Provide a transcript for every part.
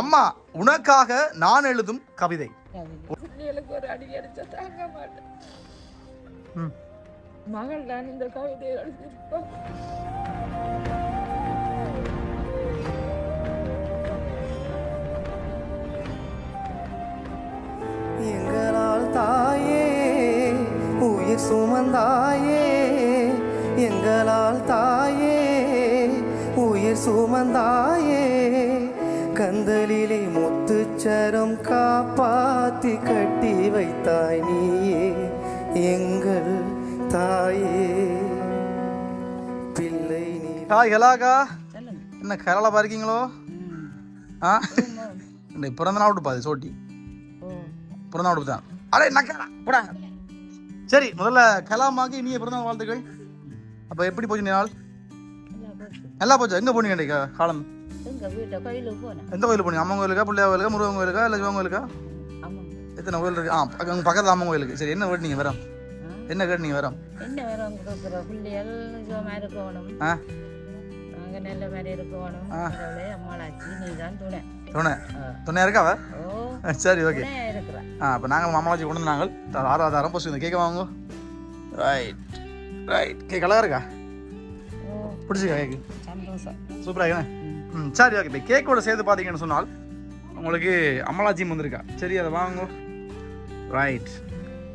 அம்மா உனக்காக நான் எழுதும் கவிதை. மகள் தான் இந்த கவிதையை எழுதியிருப்பான் எங்களால் தாயே உயிர் சுமந்தாயே எங்களால் தாயே உயிர் சுமந்தாயே. கந்தலிலே முத்துச்சரம் காப்பாத்தி கட்டி வைத்தாய் நீயே எங்கள் தாயே. பிள்ளை நீ ஹாய் ஹலாக்கா என்ன கேரளா இருக்கீங்களோ. ஆ. இந்த பிறந்த நாள் விடுப்பா அது சோட்டி. பிறந்த நாள் தான் அடே நக்கடா போடா. சரி முதல்ல கலாமாக்கு இனிய பிறந்தநாள் வாழ்த்துக்கள். அப்போ எப்படி போச்சு இந்த நாள். நல்லா போச்சு. எங்கே போனீங்க காலம்? எங்க வீட்டை கோயிலுக்கு போனேன். எந்த கோயில் போனீங்க? அம்மன் கோயிலுக்கா பிள்ளையா கோயிலுக்கா முருகன் கோயிலுக்கா இல்லை சிவன் கோயிலுக்கா? எத்தனை கோயில் இருக்கு? ஆ அங்கே பக்கத்தில் அம்மன் கோயிலுக்கு. சரி என்ன கேட்டீங்க வரோம்? ஆ. என்ன கேட்டீங்க வரோம்? என்ன வேற கொடுக்குற? பிள்ளைகள் சுகமாக இருக்கணும் ஆ? நாங்க நல்ல மாதிரி இருக்கணும். கடவுளே அம்மாளாச்சி நீ தான் துணை. துணை? ஆ. துணையா இருக்கா அவ? ஓ. சரி ஓகே. ஆ நாங்கள் மாமலாச்சி கொண்டு வந்தாங்க. த- ஆறாதாரம் பசு இந்த கேட்க வாங்க. ரைட் ரைட் கேக் அழகா இருக்கா? ஓ. பிடிச்சிக்கா கேக்கு? சந்தோஷம். சூப்பராக ம் சரி ஓகே இப்போ கேக்கோட சேர்த்து பார்த்தீங்கன்னு சொன்னால் உங்களுக்கு அம்மலாச்சியும் வந்திருக்கா. சரி அதை வாங்க ரைட்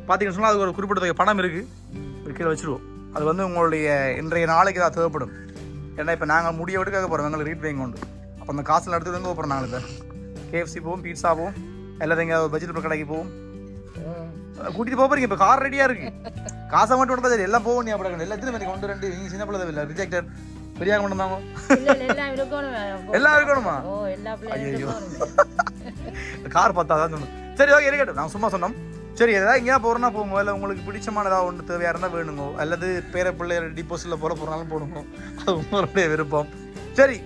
பார்த்தீங்கன்னு சொன்னால் அதுக்கு ஒரு குறிப்பிட்ட தொகை பணம் இருக்குது கீழே வச்சுருவோம். அது வந்து உங்களுடைய இன்றைய நாளைக்கு தான் தேவைப்படும். ஏன்னா இப்போ நாங்கள் முடிய விட்டுக்காக போகிறோம் எங்களுக்கு ரீட் வைங்க உண்டு அப்போ அந்த காசில் எடுத்து எங்கே போகிறோம் நாங்கள் இப்போ கேஎஃப்சி போவோம் பீட்ஸா போவோம் எல்லாத்தையும் எங்கேயாவது வெஜிடபிள் கடைக்கு போவோம். கூட்டிட்டு போக போறீங்க. இப்போ கார் ரெடியாக இருக்குது காசை மட்டும் கொடுத்தா எல்லாம் போவோம் நீ அப்படி எல்லாத்தையும் எனக்கு கொண்டு ரெண்டு நீங்கள் சின்ன பிள்ளை இல்லை பெரியா கொண்டு வந்தாங்க எல்லாம் இருக்கணும். இருக்கணும்? கார் பார்த்தாதான் சொன்னோம் சரி ஓகே இருக்கட்டும். நான் சும்மா சொன்னோம். சரி ஏதாவது எங்கேயா போறோம்னா போங்க. இல்லை உங்களுக்கு பிடிச்சமான ஏதாவது ஒன்று தேவையா இருந்தால் வேணுங்க. அல்லது பேர பிள்ளைய டிப்போசிட்டில் போல போகிறனாலும் போடுங்க. அது உங்களுடைய விருப்பம். சரி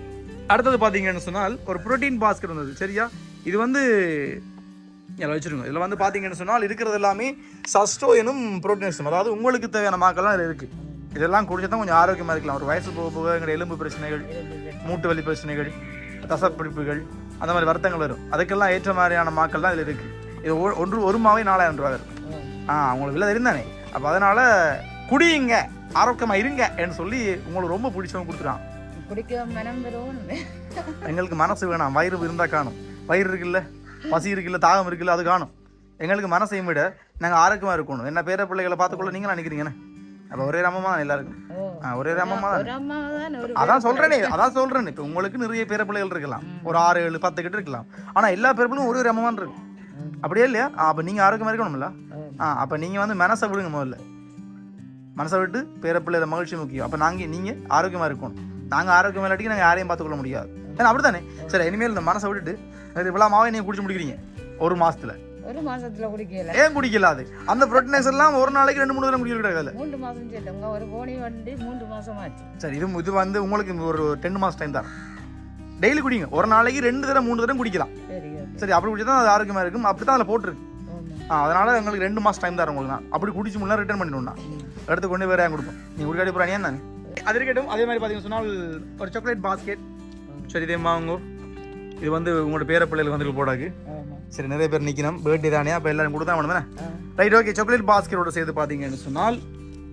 அடுத்தது பார்த்தீங்கன்னு சொன்னால் ஒரு புரோட்டீன் பாஸ்கெட் வந்தது. சரியா? இது வந்து இதில் வச்சுருங்க. இதில் வந்து பார்த்தீங்கன்னு சொன்னால் இருக்கிறது எல்லாமே சஸ்டோ எனும் புரோட்டீன் அதாவது உங்களுக்கு தேவையான மாக்கெல்லாம் இதில் இருக்குது இதெல்லாம் குடிச்சா தான் கொஞ்சம் ஆரோக்கியமாக இருக்கலாம். ஒரு வயசு போக போக எங்களுடைய எலும்பு பிரச்சனைகள் மூட்டு வலி பிரச்சனைகள் தசப்பிடிப்புகள் அந்த மாதிரி வருத்தங்கள் வரும். அதுக்கெல்லாம் ஏற்ற மாதிரியான மாக்கள்லாம் இதில் இருக்குது இது ஒன்று ஒரு மாவே நாலாயிரம் ரூபா வரும். ஆ உங்களுக்கு விலை தெரிந்தானே அப்போ அதனால் குடியுங்க ஆரோக்கியமாக இருங்க என்று சொல்லி உங்களுக்கு ரொம்ப பிடிச்சவங்க பெறுவோம் எங்களுக்கு மனசு வேணாம். வயிறு இருந்தால் காணும். வயிறு இருக்குல்ல? பசி இருக்குல்ல? தாகம் இருக்குல்ல? அது காணும். எங்களுக்கு மனசையும் விட நாங்கள் ஆரோக்கியமாக இருக்கணும். என்ன பேர பிள்ளைகளை பார்த்துக்கொள்ள நீங்களும் நினைக்கிறீங்கண்ணே அப்போ ஒரே ரமமா தான் எல்லாருக்கும். ஒரே ரமமா தான் தான் அதான் சொல்றேனே அதான் சொல்றேன். இப்போ உங்களுக்கு நிறைய பேர பிள்ளைகள் இருக்கலாம் ஒரு ஆறு ஏழு பத்து கிட்ட இருக்கலாம். ஆனா எல்லா பேர ஒரு ரமமான் இருக்கு. அப்படியே இல்லையா? அப்ப நீங்க ஆரோக்கியமா இருக்கணும்ல? ஆ அப்ப நீங்க வந்து மனசை விடுங்க முதல்ல. மனசை விட்டு பேர மகிழ்ச்சி முக்கியம். அப்ப நாங்க நீங்க ஆரோக்கியமா இருக்கணும். நாங்க ஆரோக்கியமா இல்லாட்டி நாங்க யாரையும் பார்த்துக்கொள்ள முடியாது. ஏன்னா அப்படித்தானே? சரி இனிமேல் இந்த மனசை விட்டுட்டு இது இவ்வளவு மாவை நீங்க குடிச்சு முடிக்கிறீங்க. ஒரு மாசத்துல. ஒரு மாசத்துல குடிக்கல. ஏன் குடிக்கல அது? அந்த ப்ரோட்டீனைஸ் எல்லாம் ஒரு நாளைக்கு ரெண்டு மூணு தடவை குடிக்க கிடையாது மூன்று மாசம் சொல்லுங்க ஒரு கோணி வண்டி மூன்று மாசம் ஆச்சு. சரி இது இது வந்து உங்களுக்கு ஒரு டென் மாசம் டைம் தான் டெய்லி குடிங்க. ஒரு நாளைக்கு ரெண்டு தடவை மூணு தடவை குடிக்கலாம். சரி அப்படி குடிச்சா தான் அது ஆரோக்கியமா இருக்கும். அப்படி தான் அதில் போட்டிருக்கு. ஆ, அதனால எங்களுக்கு ரெண்டு மாசம் டைம் தரேன் உங்களுக்கு நான். அப்படி குடிச்சு முன்னா ரிட்டர்ன் பண்ணிடணும் எடுத்து கொண்டு வேற கொடுப்போம். நீ குடிக்காடி போறானே தானே அது இருக்கட்டும். அதே மாதிரி பார்த்தீங்கன்னு சொன்னால் ஒரு சாக்லேட் பாஸ்கெட் சரி இதே வாங்கோ இது வந்து உங்களோட பேர பிள்ளைகளுக்கு வந்து போடாக்கு சரி நிறைய பேர் நிற்கணும் பர்த்டே தானே அப்போ எல்லாரும் கொடுத்தா வேணும். ரைட் ஓகே சாக்லேட் பாஸ்கெட்டோட சேர்த்து பார்த்தீங்கன்னு சொன்னால்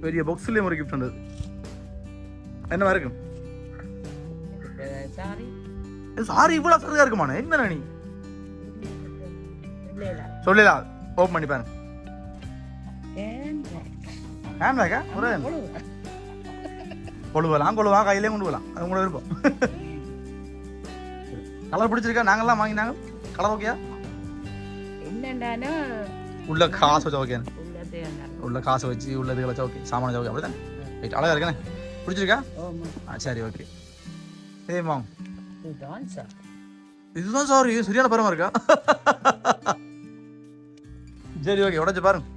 பெரிய பாக்ஸ்லேயும் ஒரு கிஃப்ட் வந்தது என்னவா இருக்கும்? சாரி சாரி இவ்வளோ சரியா இருக்குமாண்ணே? என்ன நீ? சொல்லலாம் ஓப்பன் பண்ணி பாருங்க. ஏன் ஹேண்ட்பேக்கா ஒரு கொழுவலாம் கொழுவலாம் கையிலே கொண்டு போகலாம். அது உங்களோட விருப்பம். கலர் பிடிச்சிருக்கா? நாங்கெல்லாம் வாங்கினாங்க. கலர் ஓகேயா என்னண்டானோ? உள்ள காசு வச்சா ஓகே உள்ள காசு வச்சு உள்ள இது வச்சா ஓகே. சாமான ஓகே அப்படிதான்? ரைட் அழகா இருக்கேனே பிடிச்சிருக்கா? ஆ சரி ஓகே. இது டான்ஸா இதுதான் சாரி. சரியான பரமா இருக்கா? சரி ஓகே உடச்சு பாருங்க.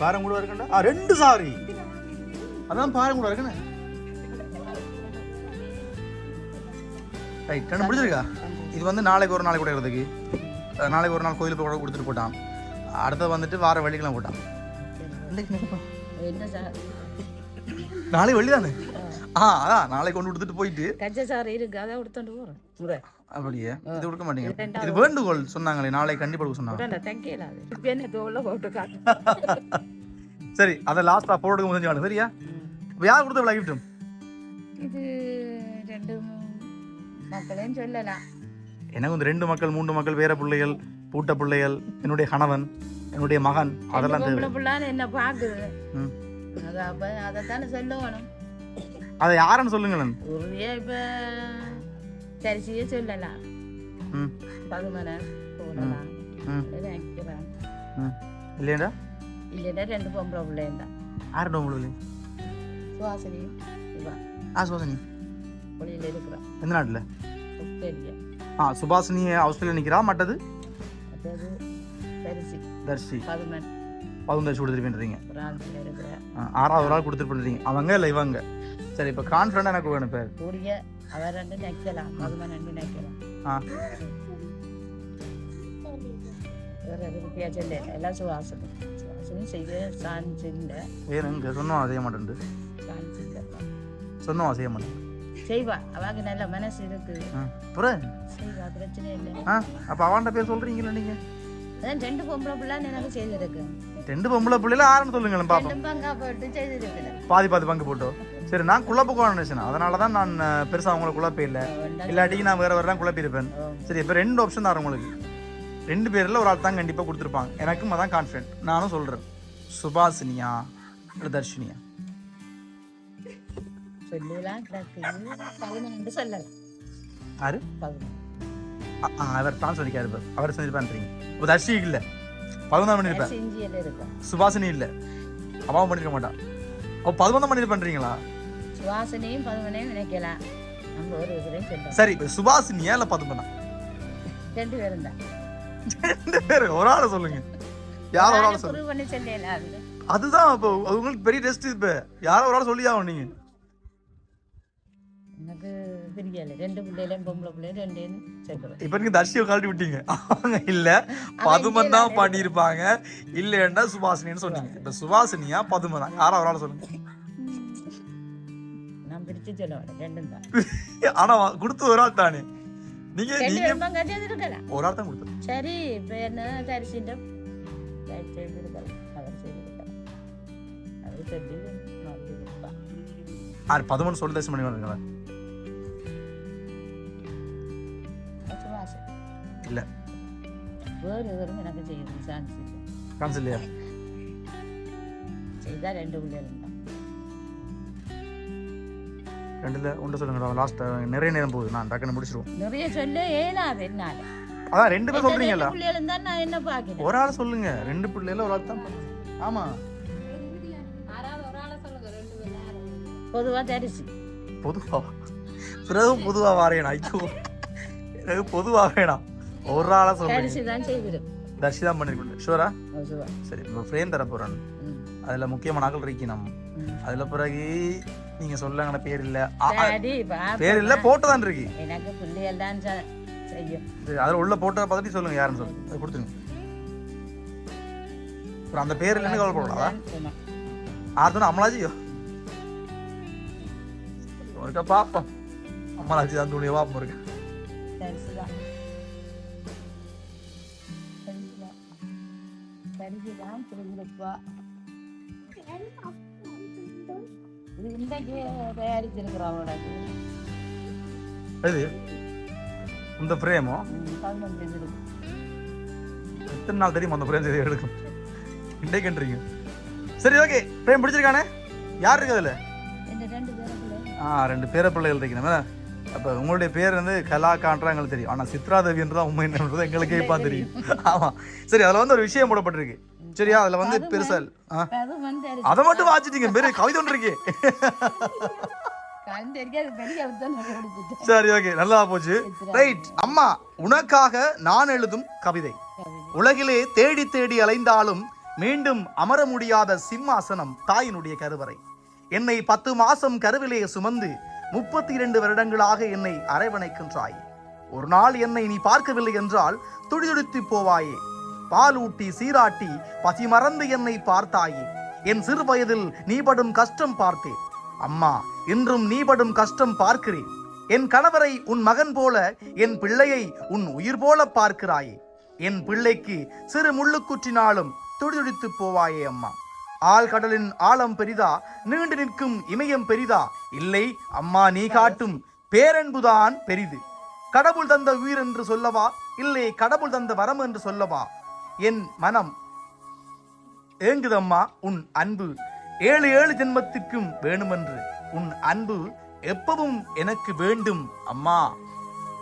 பாரம் கூட இருக்கண்டா ஆ ரெண்டு சாரி. அதான் பாரம் கூட இருக்குண்ணே. ரைட் ரெண்டு பிடிச்சிருக்கா? இது வந்து நாளைக்கு ஒரு நாளைக்கு கொடுக்கறதுக்கு நாளைக்கு ஒரு நாள் கோயிலுக்கு கூட கொடுத்துட்டு போட்டான். அடுத்தது வந்துட்டு வார வெள்ளிக்கிழமை போட்டான். என்ன சார்? நாளைக்கு வெள்ளி தானே ஆ அதான் நாளைக்கு கொண்டு கொடுத்துட்டு போயிட்டு. இருக்கு முறை அப்படியே இது கொடுக்க மாட்டீங்க. இது வேண்டுகோள் சொன்னாங்களே நாளைக்கு கண்டிப்பா கொடுக்க சொன்னாங்க. அது. போட்டு சரி அதை லாஸ்டா போடுங்க முடிஞ்சு சரியா? இப்போ யார் கொடுத்த கிஃப்ட்டும் இது ரெண்டு மக்களையும் சொல்லலாம். எனக்கு வந்து ரெண்டு மக்கள் மூன்று மக்கள் வேற பிள்ளைகள் பூட்ட பிள்ளைகள் என்னுடைய கணவன் என்னுடைய மகன் அதெல்லாம் தேவை. பொம்பளை என்ன பாக்குது? அதைத்தானே சொல்லணும். அதை யாருன்னு சொல்லுங்களேன்? உறுதியா இப்ப சரிசியே சொல்லலாம். ம். பகுமனை போடலாம். இல்லையாடா? ரெண்டு பொம்பளை பிள்ளையும் தான். யாருடா உங்களுக்கு சுவாசினி ஆ சோசனி வெளியில இருக்கிறான் எந்த நாட்டில்? ஆஸ்திரேலியா ஆ சுபாஷினி மற்றது? அதாவது சரிசி தர்ஷி. கொடுத்துருப்பீன்றீங்க. பிரான்ஸ்ல இருக்கிற. ஆறாவது ஒரு ஆள் கொடுத்துருப்பீங்க அவங்க இல்லை இவங்க? சரி இப்போ கான்ஃபிடண்டாக எனக்கு வேணும் இங்கே சொன்னோம் செய்ய மாட்டேன் சொன்னோம் செய்ய மாட்டேன். செய்வா. அவங்க நல்ல மனசு இருக்கு ஆ அப்புறம் செய்வா பிரச்சனை இல்லை. ஆ அப்போ அவன்கிட்ட பேர் சொல்கிறீங்களா நீங்கள் அதான் ரெண்டு பொம்பளை பிள்ளைன்னு எனக்கு செய்திருக்கு. ரெண்டு பொம்பளை பிள்ளைல ஆறுன்னு சொல்லுங்களேன் பாப்போம். பாதி பாதி பங்கு போட்டோம் சரி நான் குழப்பம் நினைச்சேன்? அதனால தான் நான் அஹ், பெருசா அவங்கள குழப்பம் இல்லை. நான் வேற வேற தான் குழப்பியிருப்பேன் சரி இப்போ ரெண்டு ஆப்ஷன் தான் உங்களுக்கு. ரெண்டு பேரில் ஒரு ஆள் தான் கண்டிப்பாக கொடுத்துருப்பாங்க. எனக்கும் அதான் கான்ஃபிடென்ட் நானும் சொல்கிறேன் சுபாசினியா தர்ஷினியா? சொல்லலாம் அவர் தான் சொல்லிக்காரு அவர் சொல்லியிருப்பான்றீங்க இப்போ தர்ஷி இல்லை. பதினொன்றாம் பண்ணியிருப்பேன் சுபாசினி இல்லை. அப்பாவும் பண்ணிருக்க மாட்டா. அப்போ பதினொன்றாம் பண்ணியிருப்பேன்றீங்களா சுவாசனையும் பதுமனையும் நினைக்கலாம் நம்ம ஒரு இதுலையும் சொல்லலாம் சரி இப்போ சுபாசினியா இல்லை பதினொன்னா ரெண்டு பேரும் தான். ரெண்டு பேர் ஒரு ஆளை சொல்லுங்க. யார் ஒரு ஆளை சொல்லுங்க அதுதான் இப்போ உங்களுக்கு பெரிய டெஸ்ட் இப்போ. யாரோ ஒரு ஆள் சொல்லி ஆகும் நீங்க. எனக்கு தெரியல ரெண்டு பிள்ளைகளையும் பொம்பளை பிள்ளையும் ரெண்டையும் இப்போ நீங்க தர்ஷியை கழட்டி விட்டீங்க அவங்க இல்ல பதுமன் தான் பாடியிருப்பாங்க இல்லைன்னா சுபாசினின்னு சொன்னீங்க இப்போ சுபாசினியா பதுமனா யாரோ ஒரு ஆள் சொல்லுங்க நான் பிடிச்சு ரெண்டும் தான் கொடுத்து ஒரு ஆள் தானே நீங்க ஒரு ஆள் தான் கொடுத்தது சரி இப்போ என்ன செய்திருக்கலாம் அவர் செய்திருக்கலாம் அவர் சொல்லி மறுபடியும் கொடுப்பான். ஆறு பதிமூணு சொல்லி தரிசனம் பண்ணி இல்ல. வேறு எதுவும் எனக்கு சான்ஸ் இல்லை. கான்ஸ் இல்லையா? செய்தால் ரெண்டு பிள்ளைகளும் தான். ரெண்டுல ஒன்று சொல்லுங்க லாஸ்ட் நிறைய நேரம் போகுது. நான் டக்குன்னு முடிச்சிருவோம். நிறைய சொல்ல ஏலாது என்னால. அதான் ரெண்டு பேர் சொல்றீங்கல்ல. தான் நான் என்ன ஒரு ஆள் சொல்லுங்க. ரெண்டு பிள்ளைல ஒரு ஆள் தான். ஆமா. பொதுவாக தரிசி. பொதுவா? பிறகு பொதுவா வாரேன்? ஐயோ. எனக்கு பொதுவா வேணாம். ஒரு ஆளா சொல்றேன் தான் தர்ஷி தான் பண்ணிருக்கேன் ஷூரா சரி இப்போ ஃப்ரேம் தர போறேன். அதுல முக்கியமான ஆக்கள் இருக்கணும் ம். அதுல பிறகு நீங்க சொல்லுங்க பேர் இல்ல. பேர் இல்ல போட்டதான் இருக்கு எனக்கு பிள்ளைகள் தான் சரி, அதுல உள்ள போட்டதை பார்த்துட்டு சொல்லுங்க யாருன்னு சொல்லுங்க அதை கொடுத்துருங்க. அப்புறம் அந்த பேர் இல்லைன்னு கவலைப்படாதா. ஆர்த்தனா அம்மலாஜியோ ஒருக்கா பாப்போம் அம்மலாஜி தான் துணியை பாப்போம் இருக்கு தரிசிதான் திருவிழப்பா. இது இன்றைக்கு தயாரிச்சிருக்கிறோம் இது இந்த பிரேமோ எத்தனை நாள் தெரியும் அந்த பிரேம் செய்தி எடுக்கும் இன்றைக்குன்றீங்க சரி ஓகே பிரேம் பிடிச்சிருக்கானே? யார் இருக்கு அதுல? ரெண்டு பேருக்குள்ள ஆ ரெண்டு பேர பிள்ளைகள் இருக்கணும் அப்போ உங்களுடைய பேர் வந்து கலாக்கான்றா எங்களுக்கு தெரியும். ஆனால் சித்ரா தேவின்றதா உண்மை என்னன்றது எங்களுக்கே இப்போ தெரியும். ஆமாம் சரி அதில் வந்து ஒரு விஷயம் போடப்பட்டிருக்கு. சரியா? அதில் வந்து பெருசா இல்ல. ஆ. அது மட்டும் வாச்சிட்டீங்க பெரிய கவிதை ஒன்று இருக்கே. சரி ஓகே. நல்லா போச்சு. ரைட். அம்மா உனக்காக நான் எழுதும் கவிதை. உலகிலே தேடி தேடி அலைந்தாலும் மீண்டும் அமர முடியாத சிம்மாசனம் தாயினுடைய கருவறை. என்னை பத்து மாசம் கருவிலே சுமந்து முப்பத்தி இரண்டு வருடங்களாக என்னை அரவணைக்கின்றாய். ஒரு நாள் என்னை நீ பார்க்கவில்லை என்றால் துடிதுடித்து போவாயே. பாலூட்டி சீராட்டி பசி மறந்து என்னை பார்த்தாயே. என் சிறு வயதில் நீ படும் கஷ்டம் பார்த்தேன். அம்மா இன்றும் நீ படும் கஷ்டம் பார்க்கிறேன். என் கணவரை உன் மகன் போல என் பிள்ளையை உன் உயிர் போல பார்க்கிறாயே. என் பிள்ளைக்கு சிறு முள்ளுக்குற்றினாலும் துடிதுடித்து போவாயே அம்மா. ஆழ்கடலின் ஆழம் பெரிதா? நீண்டு நிற்கும் இமயம் பெரிதா? இல்லை அம்மா நீ காட்டும் பேரன்புதான் பெரிது. கடவுள் தந்த உயிர் என்று சொல்லவா? இல்லை கடவுள் தந்த வரம் என்று சொல்லவா? என் மனம் ஏங்குதம்மா உன் அன்பு. ஏழு ஏழு ஜென்மத்திற்கும் வேணுமென்று. உன் அன்பு எப்பவும் எனக்கு வேண்டும் அம்மா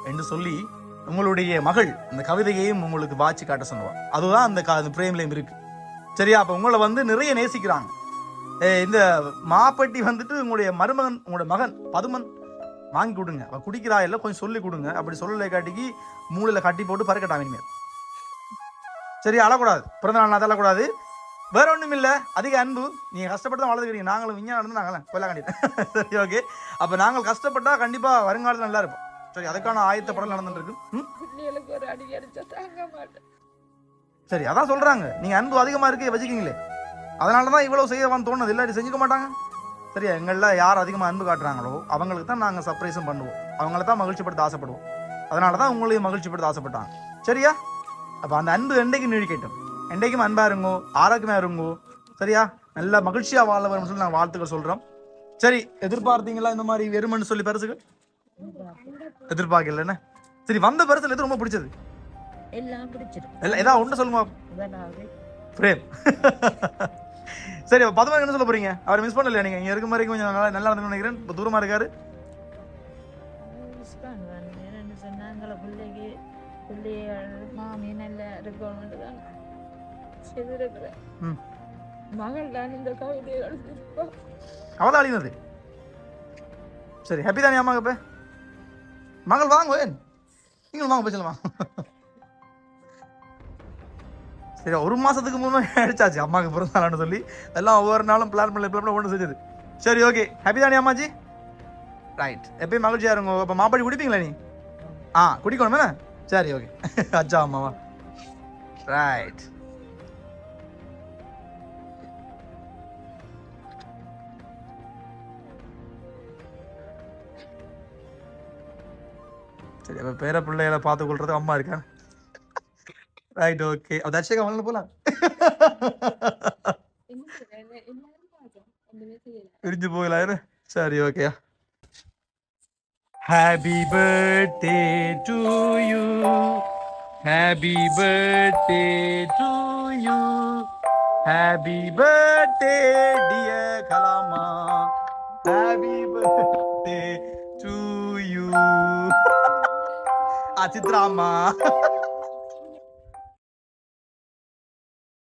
என்று சொல்லி உங்களுடைய மகள் இந்த கவிதையையும் உங்களுக்கு வாட்சி காட்ட சொன்னவா. அதுதான் அந்த கா- அந்த பிரேம்லையும் இருக்கு. சரியா? அப்போ உங்களை வந்து நிறைய நேசிக்கிறாங்க. இந்த மாப்பட்டி வந்துட்டு உங்களுடைய மருமகன் உங்களுடைய மகன் பதுமன் வாங்கி கொடுங்க. அவள் குடிக்கிறா இல்லை கொஞ்சம் சொல்லி கொடுங்க. அப்படி சொல்லலை காட்டிக்கு மூளையில் கட்டி போட்டு பறக்கட்டான் இனிமேல். சரி அழக்கூடாது. பிறந்த நாள் அழக்கூடாது. வேற ஒன்றும் இல்லை. அதிக அன்பு. நீங்கள் கஷ்டப்பட்டு தான் வளர்த்துக்கிறீங்க. நாங்களும் விஞ்ஞானம் நடந்து நாங்களே கொல்ல கண்டிப்பா சரி ஓகே அப்போ நாங்கள் கஷ்டப்பட்டா கண்டிப்பாக வருங்காலத்தில் நல்லா இருப்போம். சரி அதுக்கான ஆயத்த படம் நடந்துட்டு இருக்கு. சரி அதான் சொல்றாங்க. நீங்க அன்பு அதிகமா இருக்கே வச்சுக்கீங்களே. அதனால தான் இவ்வளவு செய்யவான்னு தோணுது. இல்லாட்டி செஞ்சுக்க மாட்டாங்க. சரியா? எங்களில் யார் அதிகமாக அன்பு காட்டுறாங்களோ அவங்களுக்கு தான் நாங்கள் சர்ப்ரைஸும் பண்ணுவோம். அவங்கள தான் மகிழ்ச்சிப்படுத்த ஆசைப்படுவோம். அதனால தான் உங்களையும் மகிழ்ச்சிப்படுத்த ஆசைப்பட்டாங்க. சரியா? அப்போ அந்த அன்பு என்றைக்கும் நீழிக்கட்டும் என்றைக்கும் அன்பா இருங்கோ ஆரோக்கியமா இருங்கோ. சரியா? நல்ல மகிழ்ச்சியா வாழ வரும்னு சொல்லி நாங்கள் வாழ்த்துக்கள் சொல்றோம். சரி எதிர்பார்த்தீங்களா இந்த மாதிரி வெறுமன்னு சொல்லி பரிசுகள்? எதிர்பார்க்கல சரி வந்த பரிசுல எது ரொம்ப பிடிச்சது? எல்லாம் பிடிச்சிருக்கு இல்ல ஏதாவது ஒன்று முதலாவது பிரேம். சரி பதமா என்ன சொல்ல போறீங்க? அவரை மிஸ் பண்ணலையா நீங்க? இங்க இருக்க மாதிரி கொஞ்சம் நல்லா நல்லா இருந்துன்னு நினைக்கிறேன். இப்போ தூரமா இருக்காரு. மிஸ் பண்ணுவேன். என்னென்னு சொன்னாங்கள பிள்ளைக்கு பிள்ளைகள் மாமி நல்லா இருக்கணும்னு தான் செய்திருக்கிறேன் ம். மகள் தான் இந்த கவிதை எழுதியிருப்பா. அவதான் அழிந்தது சரி ஹாப்பி தானே அம்மா இப்ப? மகள் வாங்க ஏன் நீங்களும் வாங்க பேசலாமா சரி ஒரு மாதத்துக்கு முன்னே அடிச்சாச்சு அம்மாவுக்கு பிறந்தாளான்னு சொல்லி எல்லாம் ஒவ்வொரு நாளும் பிளான் பண்ணல பிளான் ஒன்று செஞ்சது. சரி ஓகே ஹாப்பி தானே அம்மாஜி? ரைட் எப்பயும் மகிழ்ச்சியாக இருங்க. இப்போ மாப்பாடி குடிப்பீங்களா நீ? ஆ குடிக்கணும் சரி ஓகே அச்சா அம்மாவா. ரைட் சரி அப்போ பேர பிள்ளைகளை பார்த்து கொள்றது அம்மா இருக்கா? ரைட் ஓகே அது தர்ஷிகா வரல போலாம் பிரிஞ்சு போகலாம் சரி okay happy birthday to you happy birthday to you happy birthday dear கலாமா happy birthday to you ah சித்ராமா